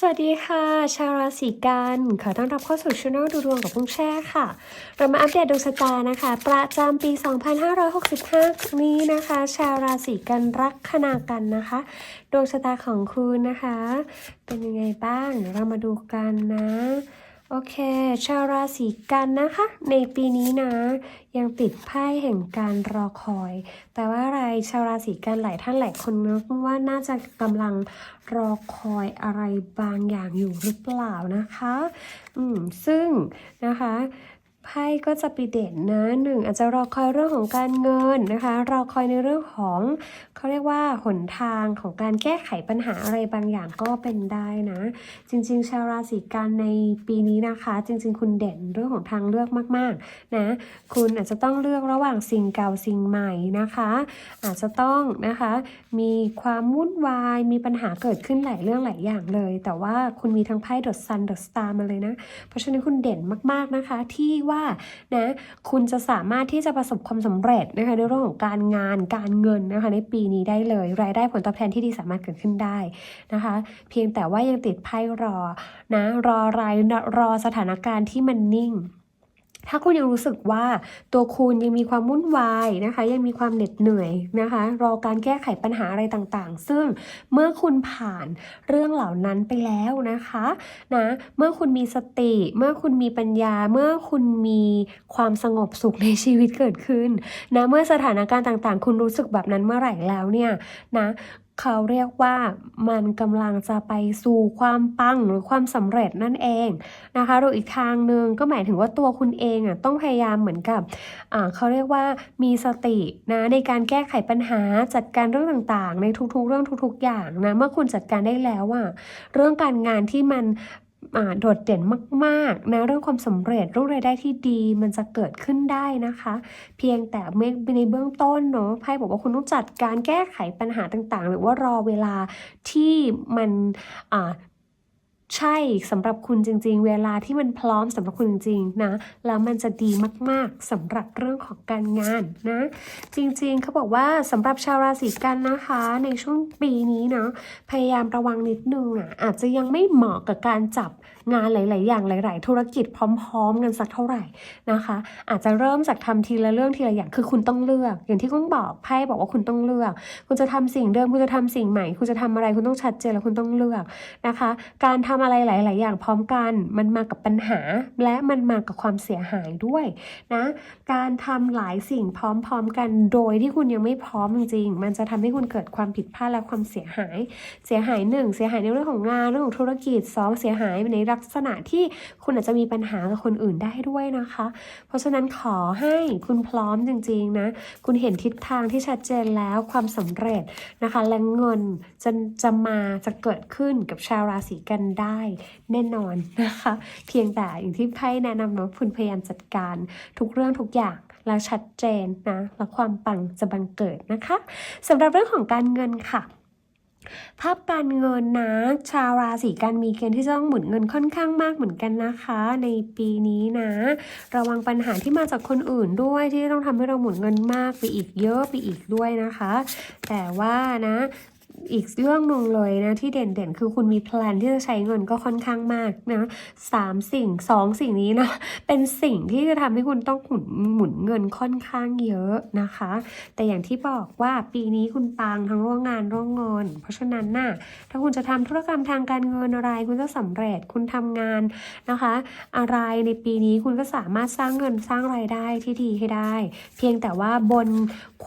สวัสดีค่ะ ชาวราศีกันขอต้อนรับเข้าสู่ช่องดูดวงกับพุ่งแช่ค่ะ เรามาอัปเดตดวงชะตานะคะ ประจำปี 2565 นี้นะคะ ชาวราศีกันรักขณากันนะคะ ดวงชะตาของคุณนะคะ เป็นยังไงบ้างเรามาดูกันนะ โอเค ชาวราศีกันนะคะ ในปีนี้นะ ยังติดไพ่แห่งการรอคอย แต่ว่าอะไรชาวราศีกันหลายท่านหลายคนนึกว่าน่าจะกำลังรอคอยอะไรบางอย่างอยู่หรือเปล่านะคะ อืมซึ่งนะคะ ไพ่ก็จะไปเด่นนะหนึ่งอาจจะรอคอยเรื่องของการเงินนะคะ รอคอยในเรื่องของเขาเรียกว่าหนทางของการแก้ไขปัญหาอะไรบางอย่างก็เป็นได้นะ จริง ๆ ชาวราศีกันในปีนี้นะคะ จริง ๆ คุณเด่นเรื่องของทางเลือกมากๆนะคุณอาจจะต้องเลือกระหว่างสิ่งเก่าสิ่งใหม่นะคะ อาจจะต้องนะคะมีความวุ่นวายมีปัญหาเกิดขึ้นหลายเรื่องหลายอย่างเลย แต่ว่าคุณมีทั้งไพ่ดดซันดดสตาร์มาเลยนะ เพราะฉะนั้นคุณเด่นมากๆนะคะที่ว่านะคุณจะสามารถที่จะประสบความสำเร็จนะคะในเรื่องของการงานการเงินนะคะในปีนี้ได้เลย รายได้ผลตอบแทนที่ดีสามารถเกิดขึ้นได้นะคะ เพียงแต่ว่ายังติดไพ่รอนะรอรายรอสถานการณ์ที่มันนิ่ง ถ้าคุณยังรู้สึกว่าตัวคุณยังมีความวุ่นวายนะคะ ยังมีความเหน็ดเหนื่อยนะคะ รอการแก้ไขปัญหาอะไรต่างๆ ซึ่งเมื่อคุณผ่านเรื่องเหล่านั้นไปแล้วนะคะนะเมื่อคุณมีสติ เมื่อคุณมีปัญญา เมื่อคุณมีความสงบสุขในชีวิตเกิดขึ้นนะเมื่อสถานการณ์ต่างๆ คุณรู้สึกแบบนั้นเมื่อไหร่แล้วเนี่ยนะ เขาเรียกว่ามันกำลังจะไปสู่ความปังหรือความสำเร็จนั่นเองนะคะหรืออีกทางหนึ่งก็หมายถึงว่าตัวคุณเองอะต้องพยายามเหมือนกับเขาเรียกว่ามีสตินะในการแก้ไขปัญหาจัดการเรื่องต่างๆ ในทุกๆ เรื่องทุก ๆ อย่างนะเมื่อคุณจัดการได้แล้วอะเรื่องการงานที่มัน โดดเด่นมากๆนะเรื่องความสำเร็จเรื่องรายได้ที่ดีมันจะเกิดขึ้นได้นะคะ เพียงแต่ในเบื้องต้นเนาะไพ่บอกว่าคุณต้องจัดการแก้ไขปัญหาต่างๆ หรือว่ารอเวลาที่มันอ่า ใช่สำหรับคุณจริง ๆ เวลาที่มันพร้อมสำหรับคุณจริงๆนะแล้วมันจะดีมากๆสำหรับเรื่องของการงานนะ จริงๆเขาบอกว่าสำหรับชาวราศีกันนะคะ ในช่วงปีนี้เนาะพยายามระวังนิดนึงอะอาจจะยังไม่เหมาะกับการจับงานหลาย ๆ อย่างหลาย ๆ ธุรกิจพร้อม ๆ กันสักเท่าไหร่นะคะ อาจจะเริ่มจากทำทีละเรื่องทีละอย่างคือคุณต้องเลือก อย่างที่คุณบอกไพ่บอกว่าคุณต้องเลือก คุณจะทำสิ่งเดิมคุณจะทำสิ่งใหม่ คุณจะทำอะไรคุณต้องชัดเจนแล้วคุณต้องเลือกนะคะ การททำอะไรหลาย ๆ อย่างพร้อมกัน มันมากับปัญหา และมันมากับความเสียหายด้วยนะ การทำหลายสิ่งพร้อม ๆ กัน โดยที่คุณยังไม่พร้อมจริง ๆ มันจะทำให้คุณเกิดความผิดพลาดและความเสียหาย เสียหายหนึ่งเสียหายในเรื่องของงานเรื่องของธุรกิจสองเสียหายในลักษณะที่คุณอาจจะมีปัญหากับคนอื่นได้ด้วยนะคะ เพราะฉะนั้นขอให้คุณพร้อมจริง ๆ นะ คุณเห็นทิศทางที่ชัดเจนแล้วความสำเร็จนะคะ และเงินจะจะมาจะเกิดขึ้นกับชาวราศีกันได้แน่นอนนะคะ เพียงแต่อย่างที่ไพ่แนะนำเนาะคุณพยายามจัดการทุกเรื่องทุกอย่างแล้วชัดเจนนะแล้วความปังจะบังเกิดนะคะสำหรับเรื่องของการเงินค่ะภาพการเงินนะ ชาวราศีกันมีเกณฑ์ที่จะต้องหมุนเงินค่อนข้างมากเหมือนกันนะคะ ในปีนี้นะ ระวังปัญหาที่มาจากคนอื่นด้วยที่ต้องทำให้เราหมุนเงินมากไปอีกเยอะไปอีกด้วยนะคะ แต่ว่านะ อีกเรื่องหนึ่งเลยนะที่เด่นๆ คือคุณมีแพลนที่จะใช้เงินก็ค่อนข้างมากนะสามสิ่งสองสิ่งนี้นะเป็นสิ่งที่จะทำให้คุณต้องหมุนหมุนเงินค่อนข้างเยอะนะคะ แต่อย่างที่บอกว่าปีนี้คุณปังทั้งร่องงานร่องเงิน เพราะฉะนั้นน่ะถ้าคุณจะทำธุรกรรมทางการเงินอะไร คุณจะสำเร็จคุณทำงานนะคะ อะไรในปีนี้คุณก็สามารถสร้างเงินสร้างรายได้ที่ดีให้ได้ เพียงแต่ว่าบน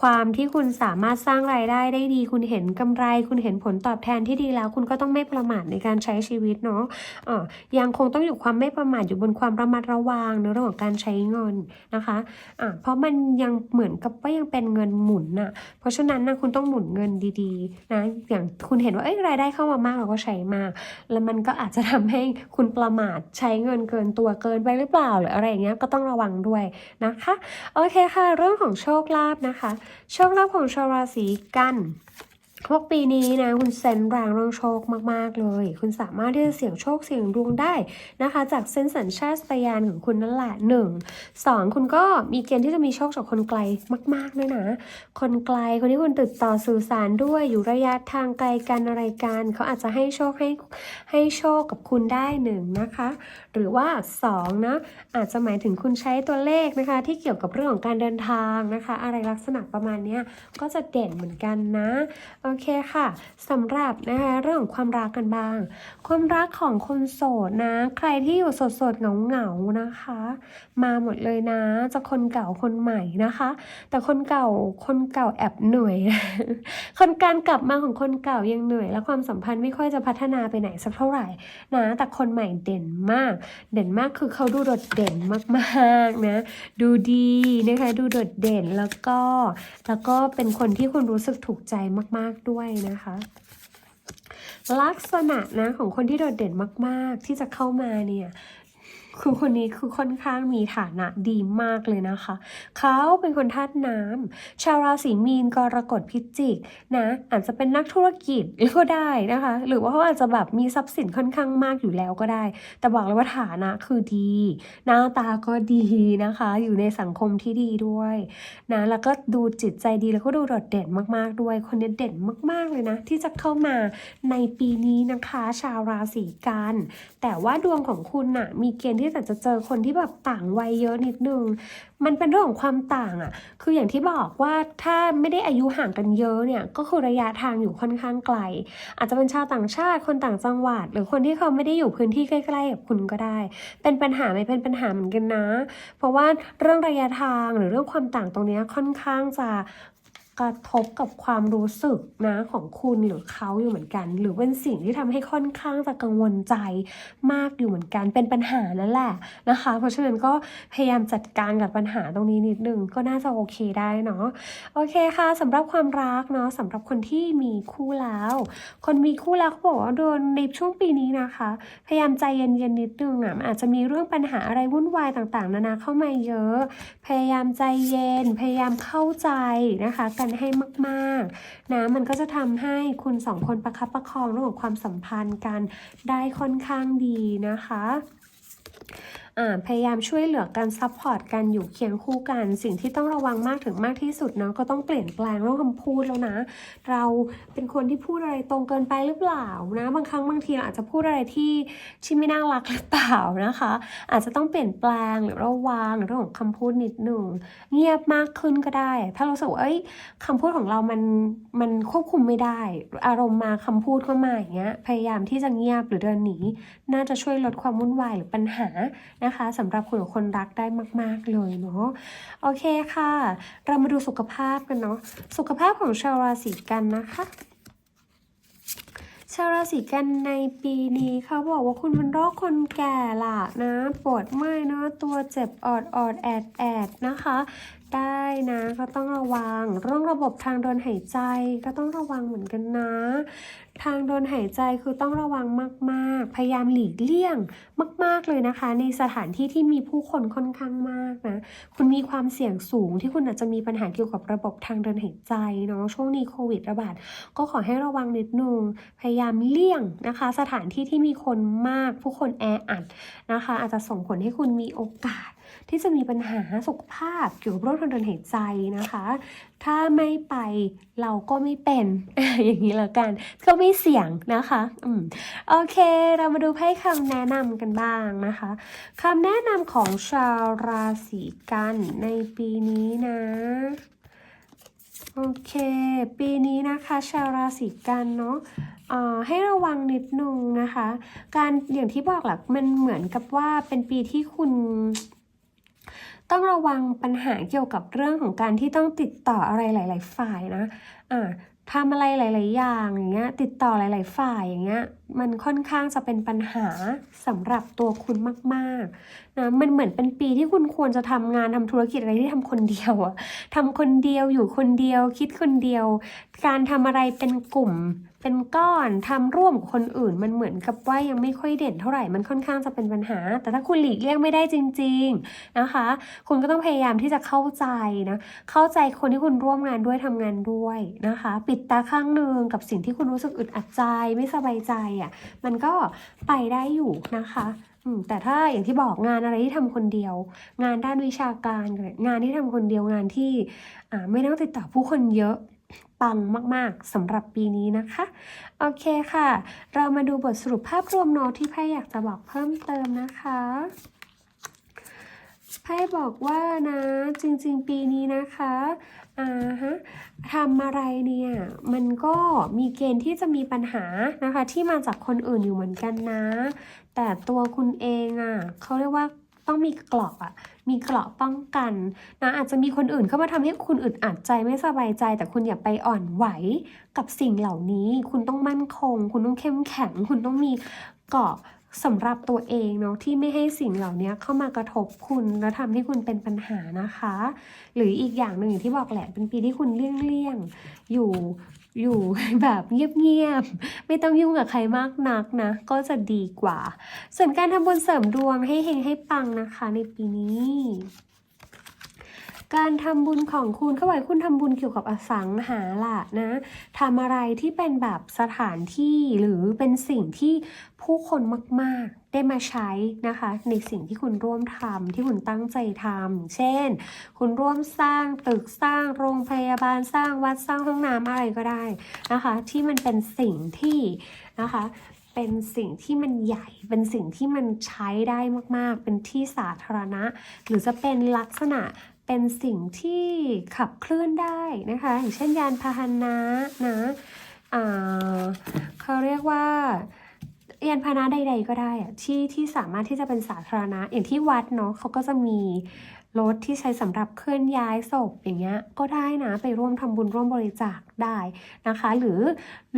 ความที่คุณสามารถสร้างรายได้ได้ดี คุณเห็นกำไรคุณเห็นผลตอบแทนที่ดีแล้ว คุณก็ต้องไม่ประมาทในการใช้ชีวิตเนาะเออยังคงต้องอยู่ความไม่ประมาทอยู่บนความระมัดระวังในเรื่องของการใช้เงินนะคะอะเพราะมันยังเหมือนกับว่ายังเป็นเงินหมุนน่ะ เพราะฉะนั้นนะคุณต้องหมุนเงินดีๆนะอย่างคุณเห็นว่าเอ้ยรายได้เข้ามามากเราก็ใช้มาก แล้วมันก็อาจจะทำให้คุณประมาทใช้เงินเกินตัวเกินไปหรือเปล่าหรืออะไรอย่างเงี้ยก็ต้องระวังด้วยนะคะโอเคค่ะ เรื่องของโชคลาภนะคะ โชคลาภของชาวราศีกัน พวกปีนี้นะคุณเซนแรงเรื่องโชคมาก ๆ เลย คุณสามารถที่จะเสี่ยงโชคเสี่ยงดวงได้นะคะ จากเส้นสัญชาตญาณของคุณนั่นแหละหนึ่งสองคุณก็มีเกณฑ์ที่จะมีโชคจากคนไกลมาก ๆ ด้วยนะ คนไกลคนที่คุณติดต่อสื่อสารด้วยอยู่ระยะทางไกลกันอะไรกันเขาอาจจะให้โชคให้ให้โชคกับคุณได้หนึ่งนะคะ หรือว่าสองนะอาจจะหมายถึงคุณใช้ตัวเลขนะคะ ที่เกี่ยวกับเรื่องของการเดินทางนะคะ อะไรลักษณะประมาณนี้ก็จะเด่นเหมือนกันนะเคค่ะสำหรับนะคะเรื่องความรักกันบ้าง ความรักของคนโสดนะ ใครที่อยู่โสดๆเหงาๆนะคะ มาหมดเลยนะจะคนเก่าคนใหม่นะคะ แต่คนเก่าคนเก่าแอบเหนื่อย คนการกลับมาของคนเก่ายังเหนื่อย และความสัมพันธ์ไม่ค่อยจะพัฒนาไปไหนสักเท่าไหร่นะแต่คนใหม่เด่นมาก เด่นมากคือเขาดูโดดเด่นมากๆนะ ดูดีนะคะดูโดดเด่นแล้วก็แล้วก็เป็นคนที่คุณรู้สึกถูกใจมากๆด้วยนะคะ ลักษณะนะของคนที่โดดเด่นมาก ๆ ที่จะเข้ามาเนี่ย คือคนนี้คือค่อนข้างมีฐานะดีมากเลยนะคะ เขาเป็นคนธาตุน้ำชาวราศีมีนกรกฎพิจิกนะอาจจะเป็นนักธุรกิจก็ได้นะคะ หรือว่าเขาอาจจะแบบมีทรัพย์สินค่อนข้างมากอยู่แล้วก็ได้ แต่บอกเลยว่าฐานะคือดี หน้าตาก็ดีนะคะ อยู่ในสังคมที่ดีด้วยนะแล้วก็ดูจิตใจดีแล้วก็ดูโดดเด่นมากๆด้วย คนนี้เด่นมาก ๆเลยนะ ที่จะเข้ามาในปีนี้นะคะ ชาวราศีกัน แต่ว่าดวงของคุณน่ะมีเกณฑ์ที่จะเจอคนที่แบบต่างวัยเยอะนิดนึง มันเป็นเรื่องของความต่างอะ่ะ คืออย่างที่บอกว่าถ้าไม่ได้อายุห่างกันเยอะเนี่ย ก็คือระยะทางอยู่ค่อนข้างไกล อาจจะเป็นชาวต่างชาติคนต่างจังหวัด หรือคนที่เขาไม่ได้อยู่พื้นที่ใกล้ๆกับคุณก็ได้ เป็นปัญหาไหมเป็นปัญหาเหมือนกันนะ เพราะว่าเรื่องระยะทางหรือเรื่องความต่างตรงนี้ค่อนข้างจะ กระทบกับความรู้สึกนะของคุณหรือเขาอยู่เหมือนกัน หรือเป็นสิ่งที่ทำให้ค่อนข้างจะกังวลใจมากอยู่เหมือนกันเป็นปัญหานั่นแหละนะคะ เพราะฉะนั้นก็พยายามจัดการกับปัญหาตรงนี้นิดนึงก็น่าจะโอเคได้เนาะโอเคค่ะสำหรับความรักเนาะสำหรับคนที่มีคู่แล้ว คนมีคู่แล้วเขาบอกว่าโดนในช่วงปีนี้นะคะ พยายามใจเย็นๆนิดนึงอะอาจจะมีเรื่องปัญหาอะไรวุ่นวายต่างๆ นานาเข้ามาเยอะ พยายามใจเย็น พยายามเข้าใจนะคะกันให้มากๆนะมันก็จะทำให้คุณสองคนประคับประคองเรื่องของความสัมพันธ์กันได้ค่อนข้างดีนะคะ พยายามช่วยเหลือกันซัพพอร์ตกันอยู่เคียงคู่กัน สิ่งที่ต้องระวังมากถึงมากที่สุดเนาะก็ต้องเปลี่ยนแปลงเรื่องคำพูดแล้วนะ เราเป็นคนที่พูดอะไรตรงเกินไปหรือเปล่านะ บางครั้งบางทีเราอาจจะพูดอะไรที่ที่ไม่น่ารักหรือเปล่านะคะ อาจจะต้องเปลี่ยนแปลงหรือระวังเรื่องของคำพูดนิดหนึ่งเงียบมากขึ้นก็ได้ ถ้าเราสึกว่าเอ้ยคำพูดของเรามันมันควบคุมไม่ได้ อารมณ์มาคำพูดเข้ามาอย่างเงี้ยพยายามที่จะเงียบหรือเดินหนีน่าจะช่วยลดความวุ่นวายหรือปัญหานะคะสำหรับคนกับคนรักได้มาก ๆ เลยเนาะโอเคค่ะ เรามาดูสุขภาพกันเนาะสุขภาพของชาวราศีกันนะคะชาวราศีกันในปีนี้เขาบอกว่าคุณเป็นโรคคนแก่ล่ะนะปวดเมื่อยเนาะตัวเจ็บออดออดแอดแอดนะคะ ได้นะก็ต้องระวังเรื่องระบบทางเดินหายใจก็ต้องระวังเหมือนกันนะ ทางเดินหายใจคือต้องระวังมาก ๆ พยายามหลีกเลี่ยงมาก ๆ เลยนะคะ ในสถานที่ที่มีผู้คนค่อนข้างมากนะ คุณมีความเสี่ยงสูงที่คุณอาจจะมีปัญหาเกี่ยวกับระบบทางเดินหายใจเนาะ ช่วงนี้โควิดระบาด ก็ขอให้ระวังนิดนึง พยายามเลี่ยงนะคะ สถานที่ที่มีคนมาก ผู้คนแออัดนะคะ อาจจะส่งผลให้คุณมีโอกาส ที่จะมีปัญหาสุขภาพเกี่ยวกับโรคทางเดินหายใจนะคะ ถ้าไม่ไปเราก็ไม่เป็น อย่างนี้แล้วกันก็ไม่เสี่ยงนะคะอืมโอเค เรามาดูไพ่คำแนะนำกันบ้างนะคะคำแนะนำของชาวราศีกันในปีนี้นะโอเค ปีนี้นะคะชาวราศีกันเนาะให้ระวังนิดนึงนะคะ การอย่างที่บอกแหละมันเหมือนกับว่าเป็นปีที่คุณ ต้องระวังปัญหาเกี่ยวกับเรื่องของการที่ต้องติดต่ออะไรหลาย ๆ ฝ่ายนะอ่าทำอะไรหลาย ๆ อย่างอย่างเงี้ยติดต่อหลาย ๆ ฝ่ายอย่างเงี้ย มันค่อนข้างจะเป็นปัญหาสำหรับตัวคุณมากๆนะมันเหมือนเป็นปีที่คุณควรจะทำงานทำธุรกิจอะไรที่ทำคนเดียวอะทำคนเดียวอยู่คนเดียว คิดคนเดียว การทำอะไรเป็นกลุ่ม เป็นก้อนทำร่วมกับคนอื่น มันเหมือนกับว่ายังไม่ค่อยเด่นเท่าไหร่มันค่อนข้างจะเป็นปัญหา แต่ถ้าคุณหลีกเลี่ยงไม่ได้จริง ๆนะคะ คุณก็ต้องพยายามที่จะเข้าใจนะเข้าใจคนที่คุณร่วมงานด้วยทำงานด้วยนะคะ ปิดตาข้างหนึ่งกับสิ่งที่คุณรู้สึกอึดอัดใจไม่สบายใจอะมันก็ไปได้อยู่นะคะแต่ถ้าอย่างที่บอกงานอะไรที่ทำคนเดียว งานด้านวิชาการ งานที่ทำคนเดียวงานที่ไม่ต้องติดต่อผู้คนเยอะปังมาก ๆสำหรับปีนี้นะคะ โอเคค่ะ เรามาดูบทสรุปภาพรวมโน้ตที่ไพ่อยากจะบอกเพิ่มเติมนะคะ ไพ่บอกว่านะ จริง ๆ ปีนี้นะคะอ่าฮะทำอะไรเนี่ย มันก็มีเกณฑ์ที่จะมีปัญหานะคะ ที่มาจากคนอื่นอยู่เหมือนกันนะ แต่ตัวคุณเองอะเขาเรียกว่าต้องมีเกราะอะมีเกราะป้องกันนะอาจจะมีคนอื่นเข้ามาทำให้คุณอึดอัดใจไม่สบายใจ แต่คุณอย่าไปอ่อนไหวกับสิ่งเหล่านี้ คุณต้องมั่นคง คุณต้องเข้มแข็ง คุณต้องมีเกราะ สำหรับตัวเองเนาะที่ไม่ให้สิ่งเหล่านี้เข้ามากระทบคุณแล้วทำให้คุณเป็นปัญหานะคะ หรืออีกอย่างหนึ่งอย่างที่บอกแหละเป็นปีที่คุณเลี่ยงๆอยู่อยู่แบบเงียบๆ ไม่ต้องยุ่งกับใครมากนักนะ ก็จะดีกว่า ส่วนการทำบุญเสริมดวงให้เฮงให้ปังนะคะในปีนี้ การทำบุญของคุณเขาบอกคุณทำบุญเกี่ยวกับอสังหาล่ะนะทำอะไรที่เป็นแบบสถานที่หรือเป็นสิ่งที่ผู้คนมาก ๆ ได้มาใช้นะคะ ในสิ่งที่คุณร่วมทำที่คุณตั้งใจทำเช่น คุณร่วมสร้างตึกสร้างโรงพยาบาลสร้างวัดสร้างห้องน้ำอะไรก็ได้นะคะ ที่มันเป็นสิ่งที่นะคะเป็นสิ่งที่มันใหญ่ เป็นสิ่งที่มันใช้ได้มาก ๆ เป็นที่สาธารณะ หรือจะเป็นลักษณะ เป็นสิ่งที่ขับเคลื่อนได้นะคะอย่างเช่นยานพาหนะนะเขาเรียกว่ายานพาหนะใดๆก็ได้อะที่ที่สามารถที่จะเป็นสาธารณะ อย่างที่วัดเนาะเขาก็จะมีรถที่ใช้สำหรับเคลื่อนย้ายศพอย่างเงี้ยก็ได้นะไปร่วมทำบุญร่วมบริจาคได้นะคะ หรือ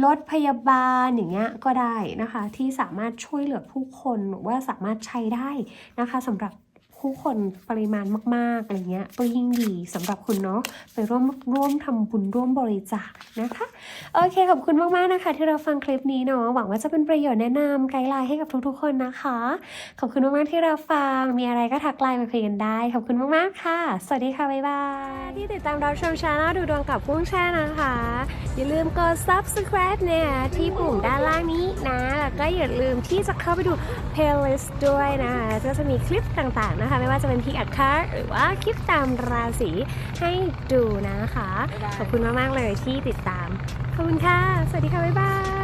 รถพยาบาลอย่างเงี้ยก็ได้นะคะ ที่สามารถช่วยเหลือผู้คนหรือว่าสามารถใช้ได้นะคะสำหรับ ผู้คนปริมาณมากๆอะไรเงี้ยก็ยิ่งดีสำหรับคุณเนาะไปร่วมร่วมทำบุญร่วมบริจาคนะคะโอเคขอบคุณมากๆนะคะ ที่เราฟังคลิปนี้เนาะหวังว่าจะเป็นประโยชน์แนะนำไกด์ไลน์ให้กับทุกๆคนนะคะ ขอบคุณมากๆที่เราฟังมีอะไรก็ทักไลน์มาคุยกันได้ ขอบคุณมากๆค่ะ สวัสดีค่ะบ๊ายบายที่ติดตามรับชมช anel ดูดวงกับกุ้งแช่นะคะ อย่าลืมกด subscribe เนี่ยที่ปุ่มด้านล่างนี้นะแล้วก็อย่าลืมที่จะเข้าไปดู playlist ด้วยนะคะก็จะมีคลิปต่างๆนะคะไม่ว่าจะเป็นพิกอัคคาหรือว่าคลิปตามราศีให้ดูนะคะ ขอบคุณมาก ๆ เลยที่ติดตาม ขอบคุณค่ะ สวัสดีค่ะ บ๊ายบาย